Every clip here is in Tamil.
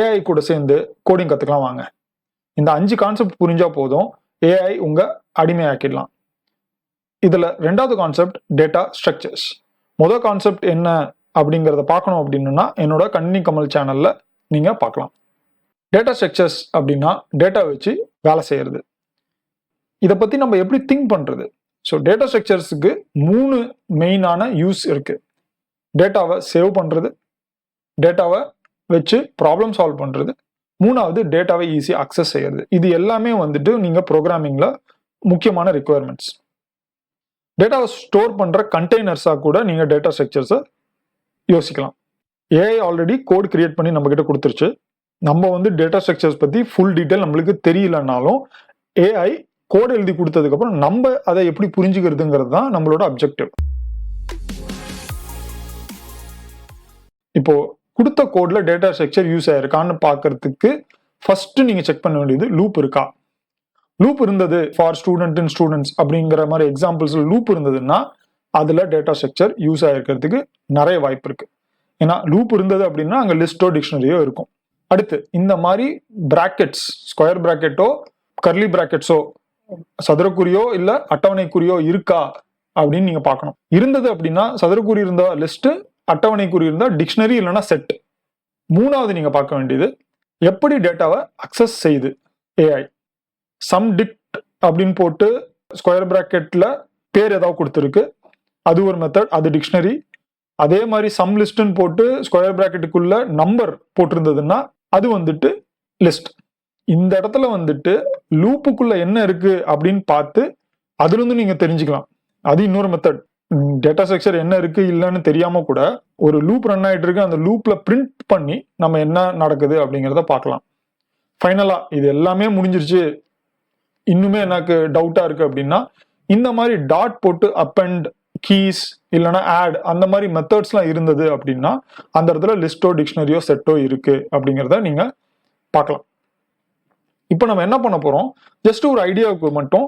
ஏஐ கூட சேர்ந்து கோடிங் கற்றுக்கலாம் வாங்க. இந்த அஞ்சு கான்செப்ட் புரிஞ்சா போதும். ஏஐ உங்க அடிமையாக்கிடலாம். இதில் ரெண்டாவது கான்செப்ட் டேட்டா ஸ்ட்ரக்சர்ஸ் முதல் கான்செப்ட் என்ன அப்படிங்கிறத பார்க்கணும் அப்படின்னா என்னோட கணினி கமல் சேனலில் நீங்கள் பார்க்கலாம். டேட்டா ஸ்ட்ரக்சர்ஸ் அப்படின்னா டேட்டா வச்சு வேலை செய்கிறது இதை பற்றி நம்ம எப்படி திங்க் பண்ணுறது ஸோ டேட்டா ஸ்ட்ரக்சர்ஸுக்கு மூணு மெயினான யூஸ் இருக்குது டேட்டாவை சேவ் பண்ணுறது டேட்டாவை வச்சு ப்ராப்ளம் சால்வ் பண்ணுறது மூணாவது டேட்டாவை ஈஸியாக அக்சஸ் செய்யறது. இது எல்லாமே வந்துட்டு நீங்கள் ப்ரோக்ராமிங்கில் முக்கியமான ரெக்குவயர்மெண்ட்ஸ் டேட்டாவை ஸ்டோர் பண்ணுற கண்டெய்னர்ஸாக கூட நீங்கள் டேட்டா ஸ்ட்ரக்சர்ஸை யோசிக்கலாம். ஏஐ ஆல்ரெடி கோட் கிரியேட் பண்ணி நம்ம கொடுத்துருச்சு. நம்ம வந்து டேட்டா ஸ்ட்ரக்சர்ஸ் பற்றி ஃபுல் டீட்டெயில் நம்மளுக்கு தெரியலனாலும் ஏஐ கோட் எழுதி கொடுத்ததுக்கப்புறம் நம்ம அதை எப்படி புரிஞ்சுக்கிறதுங்கிறது தான் நம்மளோட அப்ஜெக்டிவ் இப்போ கொடுத்த கோட்ல டேட்டா ஸ்ட்ரக்சர் யூஸ் ஆயிருக்கான்னு பார்க்கறதுக்கு ஃபர்ஸ்ட் நீங்க செக் பண்ண வேண்டியது லூப் இருக்கா? லூப் இருந்தது ஃபார் ஸ்டூடெண்ட் இன் ஸ்டூடெண்ட்ஸ் அப்படிங்கிற மாதிரி எக்ஸாம்பிள்ஸ் லூப் இருந்ததுன்னா அதுல டேட்டா ஸ்ட்ரக்சர் யூஸ் ஆயிருக்கிறதுக்கு நிறைய வாய்ப்பு இருக்கு. ஏன்னா லூப் இருந்தது அப்படின்னா அங்க லிஸ்டோ டிக்ஷனரியோ இருக்கும். அடுத்து இந்த மாதிரி பிராக்கெட்ஸ் ஸ்கொயர் பிராக்கெட்டோ கர்லி பிராக்கெட்ஸோ சதுரக்குறியோ இல்ல அட்டவணைக்குறியோ இருக்கா அப்படின்னு நீங்க பார்க்கணும். இருந்தது அப்படின்னா சதுரக்குறி இருந்த லிஸ்ட் அட்டவணைக்குறி இருந்தா டிக்ஷனரி இல்லைன்னா செட் மூணாவது நீங்கள் பார்க்க வேண்டியது எப்படி டேட்டாவை அக்சஸ் செய்யுது ஏஐ சம் டிக்ட் அப்படின்னு போட்டு ஸ்கொயர் ப்ராக்கெட்டில் பேர் ஏதாவது கொடுத்துருக்கு அது ஒரு மெத்தட் அது டிக்ஷனரி அதே மாதிரி சம் லிஸ்ட்னு போட்டு ஸ்கொயர் ப்ராக்கெட்டுக்குள்ள நம்பர் போட்டிருந்ததுன்னா அது வந்துட்டு லிஸ்ட் இந்த இடத்துல வந்துட்டு லூப்புக்குள்ள என்ன இருக்கு அப்படின்னு பார்த்து அதுலேருந்து நீங்கள் தெரிஞ்சுக்கலாம். அது இன்னொரு மெத்தட் டேட்டா ஸ்ட்ரக்சர் என்ன இருக்கு இல்லைன்னு தெரியாம கூட ஒரு லூப் ரன் ஆயிட்டு இருக்கு. அந்த லூப்ல பிரிண்ட் பண்ணி நம்ம என்ன நடக்குது அப்படிங்கிறத பார்க்கலாம். ஃபைனலா இது எல்லாமே முடிஞ்சிருச்சு. இன்னுமே எனக்கு டவுட்டா இருக்கு அப்படின்னா இந்த மாதிரி டாட் போட்டு அப் அண்ட் கீஸ் இல்லைன்னா ஆட் அந்த மாதிரி மெத்தட்ஸ்லாம் இருந்தது அப்படின்னா அந்த இடத்துல லிஸ்டோ டிக்ஷனரியோ செட்டோ இருக்கு அப்படிங்கிறத நீங்க பார்க்கலாம். இப்போ நம்ம என்ன பண்ண போறோம்? ஜஸ்ட் ஒரு ஐடியாவுக்கு மட்டும்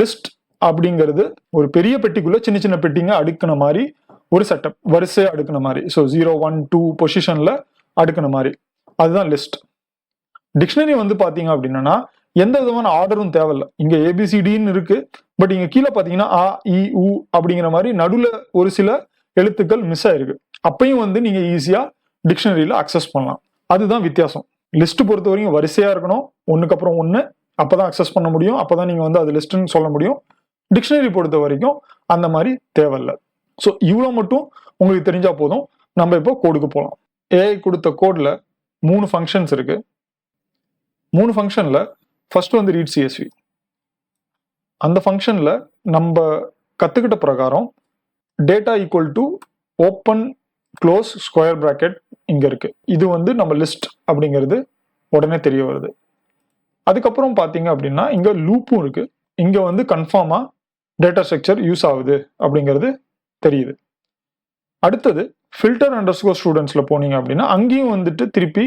லிஸ்ட் அப்படிங்கிறது ஒரு பெரிய பெட்டிக்குள்ள சின்ன சின்ன பெட்டிங்க அடுக்கின மாதிரி ஒரு செட்டப் வரிசையா அடுக்கின மாதிரி. ஸோ ஜீரோ ஒன் டூ பொசிஷன்ல அடுக்கின மாதிரி. அதுதான் லிஸ்ட் டிக்ஷனரி வந்து பாத்தீங்க அப்படின்னா எந்த விதமான ஆர்டரும் தேவையில்ல. இங்க ஏபிசிடின்னு இருக்கு. பட் இங்க கீழே பாத்தீங்கன்னா ஆ இ உ அப்படிங்கிற மாதிரி நடுவில் ஒரு சில எழுத்துக்கள் மிஸ் ஆயிருக்கு. அப்பையும் வந்து நீங்க ஈஸியா டிக்ஷனரியில அக்சஸ் பண்ணலாம். அதுதான் வித்தியாசம். லிஸ்ட் பொறுத்த வரைக்கும் வரிசையா இருக்கணும். ஒன்றுக்கப்புறம் அப்புறம் அப்போ அப்பதான் அக்சஸ் பண்ண முடியும். அப்பதான் நீங்க வந்து அது லிஸ்ட்னு சொல்ல முடியும். டிக்ஷனரி பொறுத்த வரைக்கும் அந்த மாதிரி தேவையில்லை. ஸோ இவ்வளோ மட்டும் உங்களுக்கு தெரிஞ்சா போதும். நம்ம இப்போ கோடுக்கு போகலாம் ஏஐ கொடுத்த கோடில் மூணு ஃபங்க்ஷன்ஸ் இருக்கு. மூணு ஃபங்க்ஷனில் ஃபர்ஸ்ட் வந்து ரீட் சிஎஸ்வி அந்த ஃபங்க்ஷனில் நம்ம கற்றுக்கிட்ட பிரகாரம் data equal to open close square bracket இங்கே இருக்குது இது வந்து நம்ம லிஸ்ட் அப்படிங்கிறது உடனே தெரிய வருது. அதுக்கப்புறம் பார்த்தீங்க அப்படின்னா இங்கே லூப்பும் இருக்குது இங்கே வந்து கன்ஃபார்மாக டேட்டா ஸ்ட்ரக்சர் யூஸ் ஆகுது அப்படிங்கிறது தெரியுது. அடுத்தது ஃபில்டர் அண்டர் ஸ்கோர் போனீங்க அப்படின்னா அங்கேயும் வந்துட்டு திருப்பி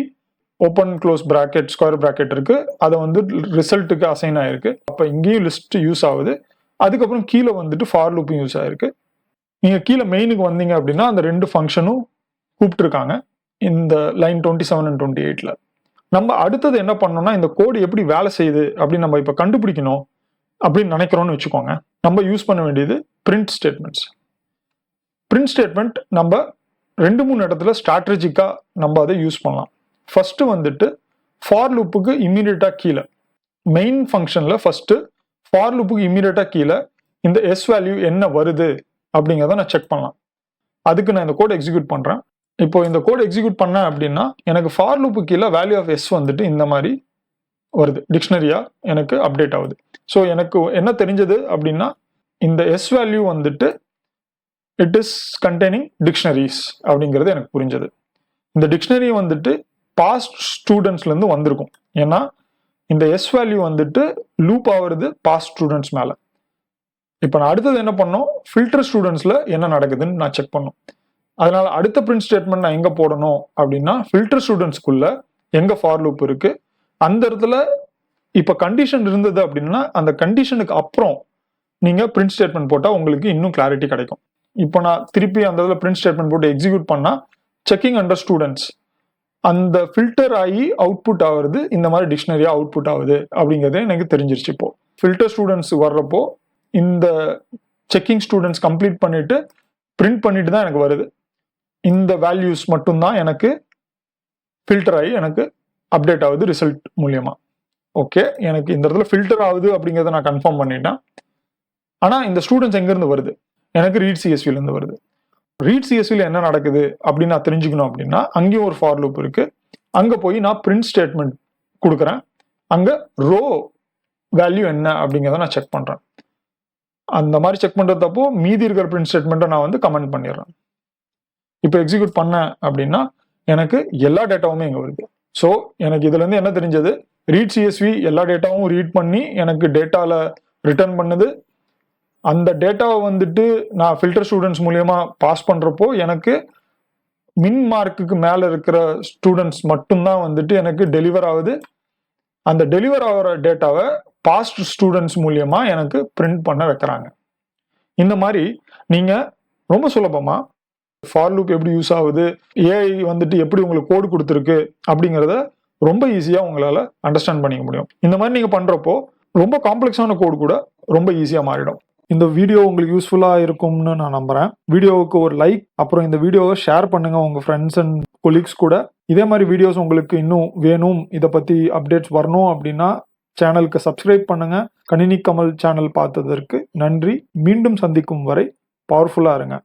open close bracket square bracket இருக்குது அதை வந்து ரிசல்ட்டுக்கு அசைன் ஆகிருக்கு அப்போ இங்கேயும் லிஸ்ட் யூஸ் ஆகுது. அதுக்கப்புறம் கீழே வந்துட்டு ஃபார் லூப்பும் யூஸ் ஆகிருக்கு நீங்கள் கீழே மெயினுக்கு வந்தீங்க அப்படின்னா அந்த ரெண்டு ஃபங்க்ஷனும் கூப்பிட்டுருக்காங்க. இந்த line twenty seven and twenty எயிட்டில் நம்ம அடுத்தது என்ன பண்ணோம்னா இந்த கோடு எப்படி வேலை செய்யுது அப்படின்னு நம்ம இப்போ கண்டுபிடிக்கணும். அப்படின்னு நினைக்கிறோம்னு வச்சுக்கோங்க. நம்ம யூஸ் பண்ண வேண்டியது பிரிண்ட் ஸ்டேட்மெண்ட்ஸ் பிரிண்ட் ஸ்டேட்மெண்ட் நம்ம ரெண்டு மூணு இடத்துல ஸ்ட்ராட்டஜிக்காக நம்ம அதை யூஸ் பண்ணலாம். ஃபஸ்ட்டு வந்துட்டு ஃபார் லூப்புக்கு இம்மீடியட்டா கீழே. மெயின் ஃபங்க்ஷனில் ஃபஸ்ட்டு ஃபார் லூப்புக்கு இம்மீடியட்டா கீழே இந்த எஸ் வேல்யூ என்ன வருது அப்படிங்கிறத நான் செக் பண்ணலாம். அதுக்கு நான் இந்த கோட் எக்ஸிக்யூட் பண்ணுறேன் இப்போ இந்த கோட் எக்ஸிக்யூட் பண்ணேன் அப்படின்னா எனக்கு ஃபார் லூப்பு கீழே வேல்யூ ஆஃப் எஸ் வந்துட்டு இந்த மாதிரி வருது. டிக்ஷனரியாக எனக்கு அப்டேட் ஆகுது. ஸோ எனக்கு என்ன தெரிஞ்சது அப்படின்னா இந்த எஸ் வேல்யூ வந்துட்டு இட் இஸ் கண்டெய்னிங் டிக்ஷனரிஸ் அப்படிங்கிறது எனக்கு புரிஞ்சது. இந்த டிக்ஷனரி வந்துட்டு பாஸ்ட் ஸ்டூடெண்ட்ஸ்லேருந்து வந்திருக்கும். ஏன்னா இந்த எஸ் வேல்யூ வந்துட்டு லூப் ஆகுறது பாஸ்ட் ஸ்டூடெண்ட்ஸ் மேலே. இப்போ நான் அடுத்தது என்ன பண்ணோம்? ஃபில்டர் ஸ்டூடெண்ட்ஸில் என்ன நடக்குதுன்னு நான் செக் பண்ணோம். அதனால் அடுத்த பிரிண்ட் ஸ்டேட்மெண்ட் நான் எங்கே போடணும் அப்படின்னா ஃபில்டர் ஸ்டூடெண்ட்ஸ்க்குள்ள எங்கே ஃபார் லூப் இருக்குது அந்த இடத்துல இப்போ கண்டிஷன் இருந்தது அப்படின்னா அந்த கண்டிஷனுக்கு அப்புறம் நீங்கள் பிரிண்ட் ஸ்டேட்மெண்ட் போட்டால் உங்களுக்கு இன்னும் கிளாரிட்டி கிடைக்கும். இப்போ நான் திருப்பி அந்த இதில் பிரிண்ட் ஸ்டேட்மெண்ட் போட்டு எக்ஸிக்யூட் பண்ணால் செக்கிங் அண்டர் ஸ்டூடெண்ட்ஸ் அந்த ஃபில்டர் ஆகி அவுட்புட் ஆகுறது இந்த மாதிரி டிக்ஷனரியாக அவுட்புட் ஆகுது அப்படிங்கிறது எனக்கு தெரிஞ்சிருச்சு இப்போ. ஃபில்டர் ஸ்டூடெண்ட்ஸ் வர்றப்போ இந்த செக்கிங் ஸ்டூடெண்ட்ஸ் கம்ப்ளீட் பண்ணிட்டு பிரிண்ட் பண்ணிட்டு தான் எனக்கு வருது. இந்த வேல்யூஸ் மட்டும்தான் எனக்கு ஃபில்டர் ஆகி எனக்கு அப்டேட் ஆகுது ரிசல்ட் மூலியமா. ஓகே எனக்கு இந்த இடத்துல ஃபில்டர் ஆகுது அப்படிங்கிறத நான் கன்ஃபார்ம் பண்ணிட்டேன். ஆனால் இந்த ஸ்டூடெண்ட்ஸ் எங்கேருந்து வருது? எனக்கு ரீட் சிஎஸ்விலேருந்து வருது. ரீட் சிஎஸ்வியில் என்ன நடக்குது அப்படின்னு நான் தெரிஞ்சுக்கணும் அப்படின்னா அங்கேயும் ஒரு ஃபார் லூப் இருக்குது அங்கே போய் நான் பிரிண்ட் ஸ்டேட்மெண்ட் கொடுக்குறேன். அங்கே ரோ வேல்யூ என்ன அப்படிங்கிறத நான் செக் பண்ணுறேன் அந்த மாதிரி செக் பண்ணுறதப்போ மீதி இருக்கிற பிரிண்ட் ஸ்டேட்மெண்ட்டை நான் வந்து கமெண்ட் பண்ணிடுறேன். இப்போ எக்ஸிக்யூட் பண்ணேன் அப்படின்னா எனக்கு எல்லா டேட்டாவுமே இங்கே வருது. ஸோ எனக்கு இதுலேருந்து என்ன தெரிஞ்சது? ரீட் சிஎஸ்வி எல்லா டேட்டாவும் ரீட் பண்ணி எனக்கு டேட்டாவில் ரிட்டர்ன் பண்ணுது. அந்த டேட்டாவை வந்துட்டு நான் ஃபில்டர் ஸ்டூடெண்ட்ஸ் மூலயமா பாஸ் பண்ணுறப்போ எனக்கு மின் மார்க்குக்கு மேலே இருக்கிற ஸ்டூடெண்ட்ஸ் மட்டும்தான் வந்துட்டு எனக்கு டெலிவர் ஆகுது. அந்த டெலிவர் ஆகிற டேட்டாவை பாஸ்ட் ஸ்டூடெண்ட்ஸ் மூலயமா எனக்கு பிரிண்ட் பண்ண வைக்கிறாங்க. இந்த மாதிரி நீங்கள் ரொம்ப சுலபமாக ஃபார் லூப் எப்படி யூஸ் ஆகுது ஏஐ வந்துட்டு எப்படி உங்களுக்கு கோடு கொடுத்துருக்கு அப்படிங்கிறத ரொம்ப ஈஸியாக உங்களால் அண்டர்ஸ்டாண்ட் பண்ணிக்க முடியும். இந்த மாதிரி நீங்கள் பண்ணுறப்போ ரொம்ப காம்ப்ளெக்ஸான கோடு கூட ரொம்ப ஈஸியாக மாறிடும். இந்த வீடியோ உங்களுக்கு யூஸ்ஃபுல்லாக இருக்கும்னு நான் நம்புகிறேன் வீடியோவுக்கு ஒரு லைக் அப்புறம் இந்த வீடியோவை ஷேர் பண்ணுங்கள் உங்கள் ஃப்ரெண்ட்ஸ் அண்ட் கொலீக்ஸ் கூட. இதே மாதிரி வீடியோஸ் உங்களுக்கு இன்னும் வேணும் இதை பற்றி அப்டேட்ஸ் வரணும் அப்படின்னா சேனலுக்கு சப்ஸ்கிரைப் பண்ணுங்கள் கணினி கமல் சேனல் பார்த்ததற்கு நன்றி. மீண்டும் சந்திக்கும் வரை பவர்ஃபுல்லாக இருங்க.